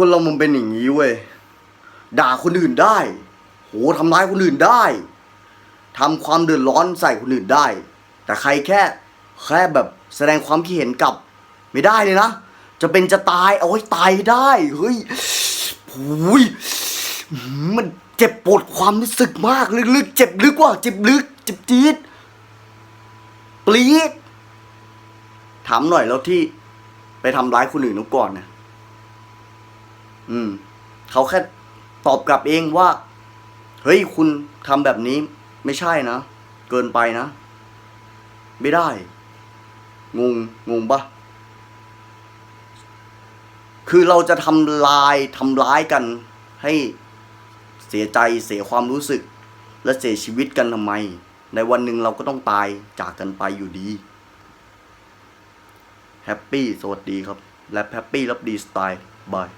คนเรามันเป็นอย่างนี้เว้ยด่าคนอื่นได้ โหทำร้ายคนอื่นได้ทำความเดือดร้อนใส่คนอื่นได้ แต่ใครแค่แค่แบบแสดงความคิดเห็นกับ ไม่ได้เลยนะ จะเป็นจะตายเอาไว้ตายได้ เฮ้ยหูยมันเจ็บปวดความรู้สึกมากลึกๆเจ็บลึกว่าเจ็บลึกเจ็บจี๊ดปลีดถามหน่อยแล้วที่ไปทำร้ายคนอื่นเขาก่อนเนะ อืม เขาแค่ตอบกลับเองว่า เฮ้ยคุณทำแบบนี้ ไม่ใช่นะ เกินไปนะ ไม่ได้ งง งงปะคือเราจะทำลายทำร้ายกัน ให้เสียใจเสียความรู้สึก และเสียชีวิตกันทำไม ในวันหนึ่งเราก็ต้องตายจากกันไปอยู่ดี แฮปปี้ สวัสดีครับ และแฮปปี้รับดีสไตล์บาย